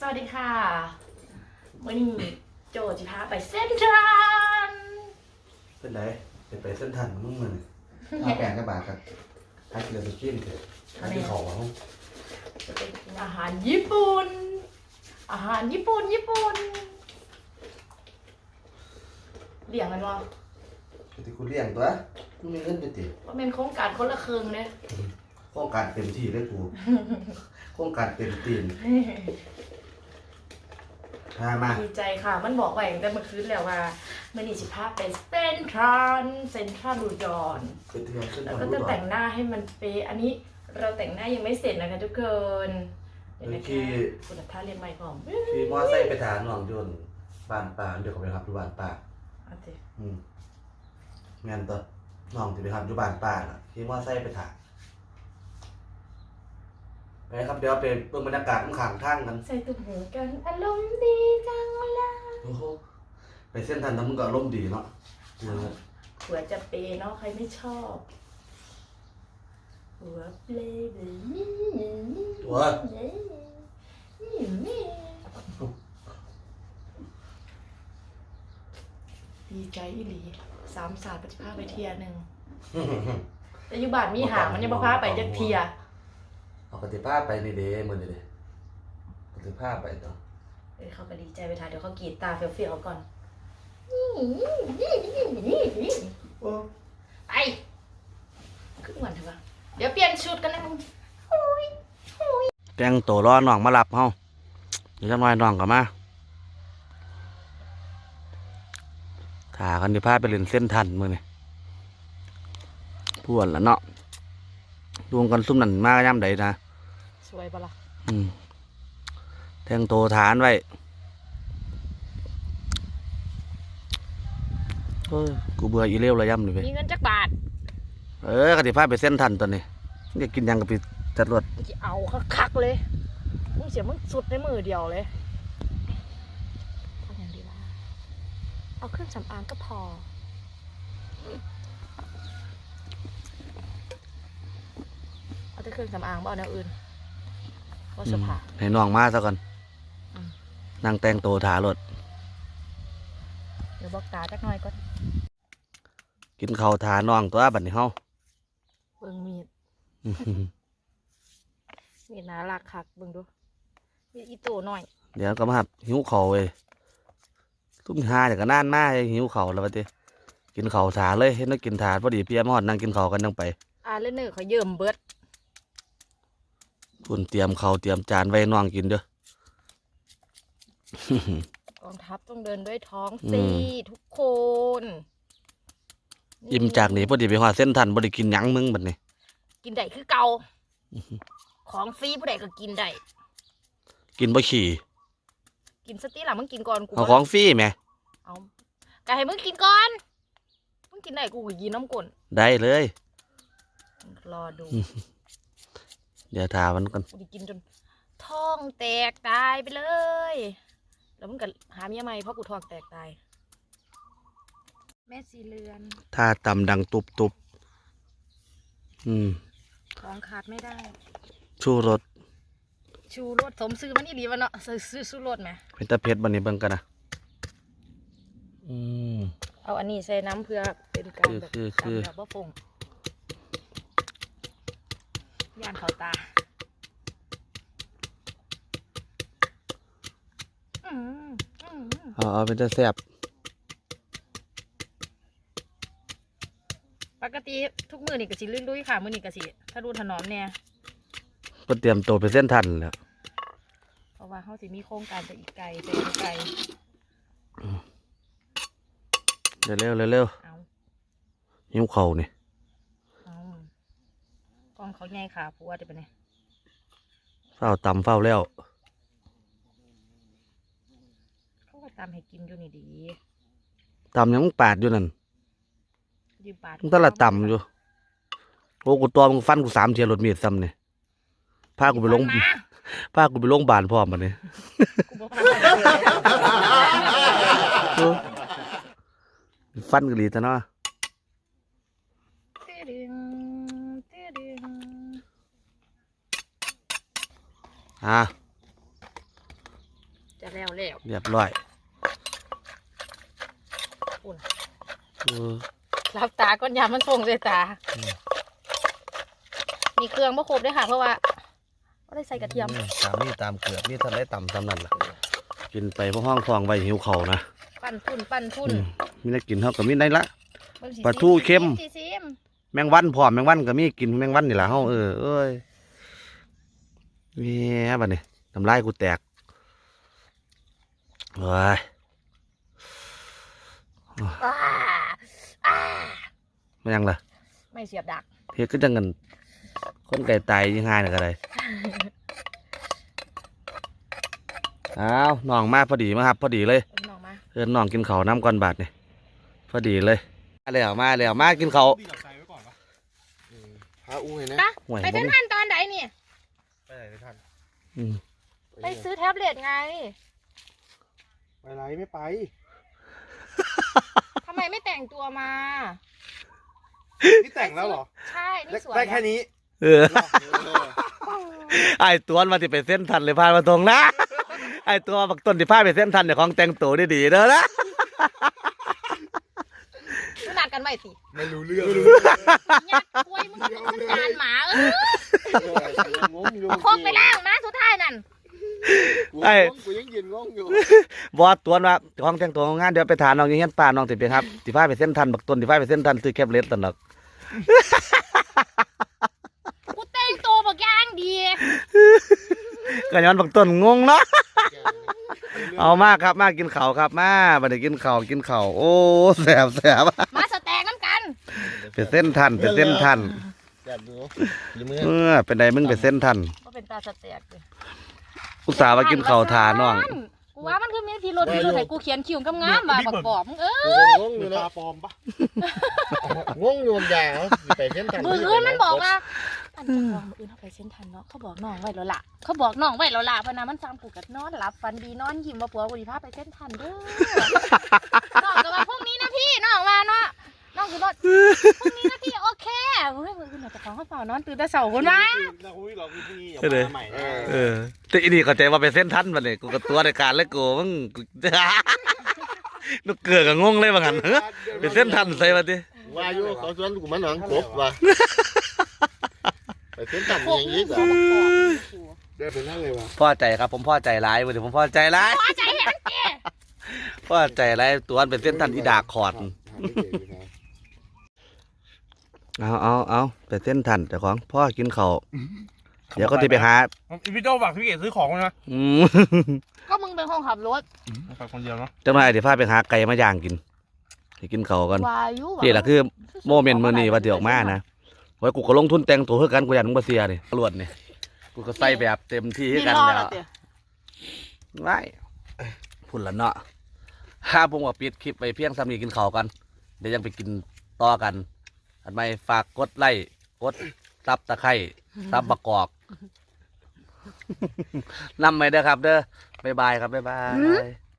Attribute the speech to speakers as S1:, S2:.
S1: สวัสดีค่ะวันนี้โจจิพาไปเส้นทรัล
S2: เป็นไรไปไปเส้นทันมึงมันเอาแปลงกับบาทครับให้กินเลยไปกินเถอะให้กินของเขา
S1: จะเป็นอาหารญี่ปุ่น อาหารญี่ปุ่นญี่ปุ่นเลี้ยงกันวะ
S2: ที่กูเลี้ยงตัวกูมีเงินไปติ
S1: ว่าเป็นโครงการคนละครึ่งเนี่ย
S2: โครงการเต็มที่เลยกู โครงการเต็มตีน มามา
S1: ดีใจค่ะ มันบอกไว้ตั้งแต่เมื่อคืนแล้วว่ามันนี่สิพาไปเส้นทรัลเส้นทรัลดูดอน
S2: เป็นที่เส้น
S1: แล้ว
S2: ทัน
S1: ก็
S2: รู้
S1: จะ
S2: ต่อ
S1: แต่งหน้าให้มันเป๊ะอันนี้เราแต่งหน้ายังไม่เสร็จนะคะทุกคนเดี๋ยวนะคะคุณท่าเรียนใหม่ก่อน
S2: ขี่มอไซค์ไปทางหนองยนต์บ้านป่าเดี๋ยวเขาไปขับอยู่บ้านป่า
S1: เอาสิ
S2: อืมงานตัวน้องที่ไปขับอยู่บ้านป่าน่ะขี่มอไซค์ไปทาง ไปครับเดี๋ยวไปเบิ่งบรรยากาศข้างๆทางกัน
S1: ใส่ตุ้มหูกันอารมณ์ดีจังเลย
S2: โอ้โหไปเส้นทันน้ำมึงก็อารมณ์ดีเนาะเออ
S1: หัวจะเปย์เนาะใครไม่ชอบหัวเปลย์เลยนี่นี่นี่
S2: ตัว
S1: นี่นี่ดีใจอีหลีสามศาสตร์ปฏิภาณไปเทียหนึ่งแต่อยุบานมีหางมันยังบ่พาไปจักเทีย
S2: เอาปฏิภาพไปนี่เด้มือนี่เด้ปฏิภาพไปต่อ
S1: เออเขาก็ดีใจไปถ่ายเดี๋ยวเขากรีดตาเฟี้ยวๆก่อนนี่นี่นี่นี่นี่
S2: โอ้
S1: ไปขึ้นก่อนเถอะวะเดี๋ยวเปลี่ยนชุดกันนะมึงโอ้ยโอ้ย
S2: แต่งตัวรอน้องมารับเฮาเดี๋ยวจังหน่อยน้องก็มาถ่ากันที่พาไปเล่นเส้นทันมือนี่พวนละเนาะรวมกันซุ่มนั่นมาย่ำใดนะ
S1: สวยปะล่ะ
S2: อืมแต่งตัวฐานไว้เอ้ยกูเบื่ออีเลี้ยวระย่ำเลยเว้ย
S1: มีเงินจักบาท
S2: เออกติพาไปเส้นทันตัวนี้อยากกินหยังกับไปจัดรถ
S1: มึงจะเอาคักๆเลยมึงเสียมึงสุดในมือเดียวเลยเอาอย่างดีว่าเอาเครื่องสำอางก็พอเอาแต่เครื่องสำอางบ่เอาแนวอื่น ว่าเสื้อผ้า
S2: ให้น้องมาซะก่อน
S1: อืม
S2: นั่งแต่งตัวถารถ
S1: เดี๋ยวบอกตาจักหน่อยก่อน
S2: กินข้าวถาน้องตัวบัดนี้เฮา
S1: เบิ่งมีดมีดน่ารักคักเบิ่งดูมีดอีโตหน่อย
S2: เดี๋ยวก็มาหับหิวข้าวเว้ยทุ่มหาเดี๋ยวก็นานมาหิวข้าวแล้วบัดนี้กินข้าวถาเลยเห็นว่ากินถาพอดีเพียมาฮอดนั่งกินข้าวกันยังไป
S1: อ่าเล่นเนอร์เขาเยิ่มเบิด
S2: คุณเตรียมข้าวเตรียมจานไว้ให้น้องกินเด้อ
S1: กองทัพต้องเดินด้วยท้อง
S2: อื
S1: สิ
S2: ม
S1: ทุกคน
S2: อิ่มจากนี้พอดีไปฮอดเส้นทันบ่ได้กินหยังมึงบัดนี้
S1: กินได้คือเก่าของฟรีผู้ใดก็กินได้
S2: กินบ่ขี่
S1: กินสติหล่ะมึงกินก่อนกู
S2: เอา
S1: บ่
S2: ของฟรีแหม
S1: เอาก็ให้มึงกินก่อนมึงกินได้กูก็กินน้ำก่น
S2: ได้เลย
S1: รอดู
S2: เดี๋ยวถามันก่อน
S1: กูจะกินจนท้องแตกตายไปเลย แล้วมึงก็หาเมียใหม่เพราะกูท้องแตกตาย แม่สีเรือน
S2: ถ้าตำดังตุบตุบอืม
S1: ของขาดไม่ได้
S2: ชูรส
S1: ชูรสสมซื้อมันอีหลีวะเนาะซื้อซื้อชูรสไหม
S2: เป็นตะเพชรบันนี้เบิ่งกันนะอืม
S1: เอาอันนี้ใส่น้ำเพื่อเป็นการแบบ
S2: คือคือ
S1: ทำแบบว่าฟง ย่านเขาตาอืมอืม
S2: เอาเอาเป็นตะแซ่บ
S1: ปกติทุกมือนี่ก็สิลุยๆค่ะ มือนี่ก็สิถ้าดูถนอมเนี่ย
S2: ก็เตรียมตัวไปเส้นทันแล้ว
S1: เพราะว่าเขาสิมีโครงการไปอีกไกลไปอีกไกล
S2: เร็วเร็วเร็วเร็ว
S1: เอา
S2: หิวเข่าวนี่
S1: เอา กล้องเขาใหญ่ขาพัวเดี๋ยวไปเนี่ย
S2: เฝ้าตำเฝ้าแล้ว
S1: เขาก็ตามให้กินอยู่นี่ดี
S2: ตำยังมึงปาดอยู่นั่น
S1: ยืมปาด
S2: มึงตะละตำอยู่โอ้กูตัวมึงฟันกูสามเทียรถมีดซ้ำนี่พากูไปลง
S1: ฟันมา
S2: พากูไปลงบาลพร้อมมันนี่
S1: กูบอกว่าฟันมาเลย
S2: ฟันกะหลีตะเนาะ
S1: ตึ้ดึงตึ้ดึง
S2: อะ
S1: จะแล้วแล้ว
S2: เรียบร้อย
S1: อุ่น
S2: เออ
S1: รับตาก้อนยามันส่งเลยตา
S2: อืม
S1: มีเครื่องบ่ครบด้วยค่ะ เพราะว่าไม่ได้ใส่กระเทียม
S2: ตามนี่ตามเกลือนี่ทันได้ต่ำซ้ำนั่นล่ะกินไปเพราะห้องทองไว้หิวเข่าวนะ
S1: ปั้นทุนปั้นทุน
S2: อืมมีได้กินเท่ากับมีได้ละ
S1: เบิ่งสิ
S2: ปลาทูเค็ม
S1: สิซิม
S2: แมงวันพร้อมแมงวันก็มีกินแมงวันนี่ล่ะเฮาเออเอ้ย เมียบัดนี้น้ำลายกูแตกเฮ้ย
S1: อ่าอ่า
S2: ไม่ยังล่ะ
S1: ไม่เสียบดัก
S2: เฮ็ดก็จังกันคนไก่ตายยังไงน่ะก็ได้อ้าวน้องมาพอดีมาครับ พอดีเลย
S1: เอาน้องมา
S2: เอินน้องกินข้าวน้ำก่อนบาดนี่พอดีเลยมาแล้วมาแล้วมากินข้าว
S3: ดีกับใจไว้ก่อนปะ
S4: พระอุ้ยนะ
S1: ปะ
S2: ห่วย
S1: ไป
S2: บ่
S1: เส้น
S2: มี
S1: ทันตอนไหนนี่
S3: ไปไหนไม่ทัน
S2: อืม
S1: ไปซื้อแท็บเล็ตไง
S4: ไปไรไม่ไป
S1: ทำไมไม่แต่งตัวมา
S4: นี่แต่งแล้วเหรอ
S1: ใช่นี่สวย
S4: ได้แค่นี้
S2: เออไอตัวมาที่ไปเส้นทันเลยพานมาตรงนะ ไอตัวบักต้นที่พาไปเส้นทันเดี๋ยวของแต่งตัวได้ดีๆเด้อนะ
S1: ขนาดกันไว้สิ
S4: ไม่รู้เรื่อง
S1: ยัดกล้วยมึงก็เป็นการหมาเออง
S4: งอยู่
S1: เอาโคกไปล่างมาสุดท้ายนั่น
S4: ไอ้กูยังยืนงงอยู่
S2: บอสตัวว่าของแต่งตัวของงานเดี๋ยวไปถามน้องอยังเงี้ยป่าน้องติไปครับที่พาไปเส้นทันบักต้นที่พาไปเส้นทันซื้อแคบเล็ตตลอด
S1: กูแต่งตัวบักอย่างดี
S2: ก็ย้อนบักต้นงงเนาะเอามากครับมากินข้าวครับมาบัดนี้กินข้าวกินข้าวโอ้แสบแสบ
S1: มาสแต็กน้ำกัน
S2: เป็นเส้นทันเป็นเส้นทัน
S4: จับดูยิ้มเมื่อ
S2: เออเป็นไดมึงเป็นเส้นทัน
S1: ก็เป็นตาสแต็กเลย
S2: อุตส่าห์มากินข้าวทาน้อง
S1: กูว่ามันคือมีพิรุธพิรุธให้กูเขียนคิวงามๆมาประกอบมึงเออ
S4: กูงงอ
S3: เป็
S4: ยู่
S3: น
S4: นะ
S3: ตาปลอมปะ
S4: งงอยู่ยาวไปเส้นทาง
S1: มืออื่นมันบอกว่าอันจะลองมืออื่นเขาไปเส้นทันเนาะเขาบอกน้องไว้แล้วล่ะเขาบอกน้องไว้แล้วล่ะเพราะนะมันซ้ำกูกับนอนหลับฝันดีนอนยิ้มมาปัวกูดีพาไปเส้นทันเด้อน้องก็ว่าพรุ่งนี้นะพี่น้องว่าเนาะ น้องคือรถพรุ่งนี้นะพี่โอเคเฮ้ยมืออื่นอาจจะฟังเขาเปล่านอนตื่นแต่เสาร์คนวะ
S3: เราคุยเราคุยพรุ่งนี้
S2: เออ
S3: มาใหม่
S4: เอ
S3: นะ
S4: อ
S2: เออแต่อีนี่เข้าใจว่าเป็นเส้นทันมาเนี่ยกูกับตัวในการเลยกูมึงกูนกเกลือก็งงเลยว่างั้นเฮ้ยเป็นเส้นทันใส่มาดิ
S4: ว่าอยู่เขาชวนกูมันหวังกบว่ะไปเส้นทาง
S1: พวก
S4: อย่าง
S1: นี้
S4: นี้
S1: กู
S4: จ้ะ
S1: ประกอบ
S4: เดินไปนั่นเลยวะ
S2: พ่อใจครับผมพ่อใจร้ายวันนี้ผมพ่อใจร้าย
S1: พอใจเห็นเจ้
S2: พ่อใจร้ายตัวมันเป็นเส้นทันอีดากขอด เอาเอาเอาเป็นเส้นทันเจ้าของพ่อกินข้าวเดี๋ยวก็จะไปหา
S3: พี่โจฝากพี่เก๋ซื้อของไว้นะ
S2: อืม
S1: ก็มึงเป็นคนขับรถ
S3: ฝากคนเดียวเนาะ
S2: จังไรเดี๋ยวพาไปหาไก่มาย่างกินให้กินข้าวกัน
S1: วายุ
S2: นี่แหละคือโมเมนต์มื้อนี้ว่าเดี๋ยวออกมานะไว้กูก็ลงทุนแต่งตัวเพื่อกันกูอยากมึงมาเสียนี่ตำรวจนี่กูก็ใส่แบบเต็มที่ให้กันแล้วไม่พุ่นละเนาะถ้าผมว่าปิดคลิปไปเพียงซ้ำนี้กินข้าวกัน เดี๋ยวยังไปกินต่อกัน อันไม่ฝากกดไลค์กดซับตะไคร่ซับประกอบนำไปเด้อครับ เด้อบ๊ายบายครับบ๊ายบาย